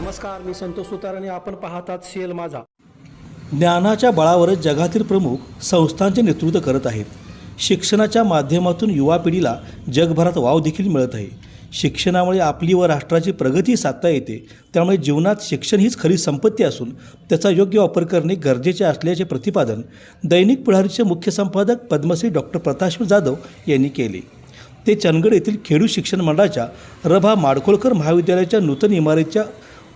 नमस्कार मी संतोष सुतार आणि आपण पाहतात सीएल माझा. ज्ञानाच्या बळावरच जगातील प्रमुख संस्थांचे नेतृत्व करत आहेत. शिक्षणाच्या माध्यमातून युवा पिढीला जगभरात वाव देखील मिळत आहे. शिक्षणामुळे आपली व राष्ट्राची प्रगती साधता येते. त्यामुळे जीवनात शिक्षण हीच खरी संपत्ती असून त्याचा योग्य वापर करणे गरजेचे असल्याचे प्रतिपादन दैनिक पुढारीचे मुख्य संपादक पद्मश्री डॉक्टर प्रताप जाधव यांनी केले. ते चंदगड येथील खेडू शिक्षण मंडळाच्या रभा माडखोलकर महाविद्यालयाच्या नूतन इमारतीच्या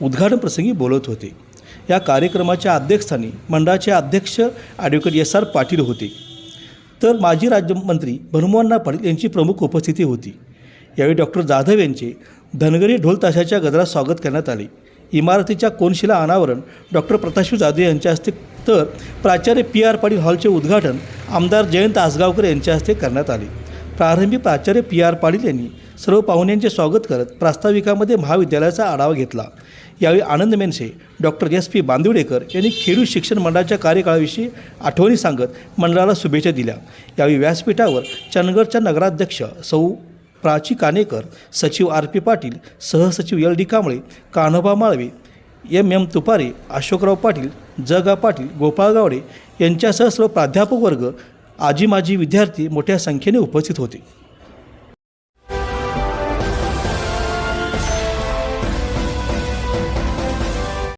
उद्घाटन प्रसंगी बोलत होते. या कार्यक्रमाच्या अध्यक्षस्थानी मंडळाचे अध्यक्ष ॲडव्होकेट एस आर पाटील होते. तर माजी राज्यमंत्री भनुमन्ना पाटील यांची प्रमुख उपस्थिती होती. यावेळी डॉक्टर जाधव यांचे धनगरी ढोल ताशाच्या गजरात स्वागत करण्यात आले. इमारतीच्या कोनशिला अनावरण डॉक्टर प्रतापशिव जाधव यांच्या हस्ते तर प्राचार्य पी आर पाटील हॉलचे उद्घाटन आमदार जयंत आसगावकर यांच्या हस्ते करण्यात आले. प्रारंभी प्राचार्य पी आर पाटील यांनी सर्व पाहुण्यांचे स्वागत करत प्रास्ताविकामध्ये महाविद्यालयाचा आढावा घेतला. यावेळी Anand मेनसे doctor S. P. Bandivadekar यांनी खेडू शिक्षण मंडळाच्या कार्यकाळाविषयी आठवणी सांगत मंडळाला शुभेच्छा दिल्या. यावेळी व्यासपीठावर चंदगडच्या नगराध्यक्ष सौ. प्राची कानेकर सचिव आर. पी. पाटील सहसचिव L. D. Kamble Kanhoba Malve M. M. Tupare Ashokrao Patil Jaga Patil Gopal Gawade यांच्यासह सर्व प्राध्यापक वर्ग आजी माजी विद्यार्थी मोठ्या संख्येने उपस्थित होते.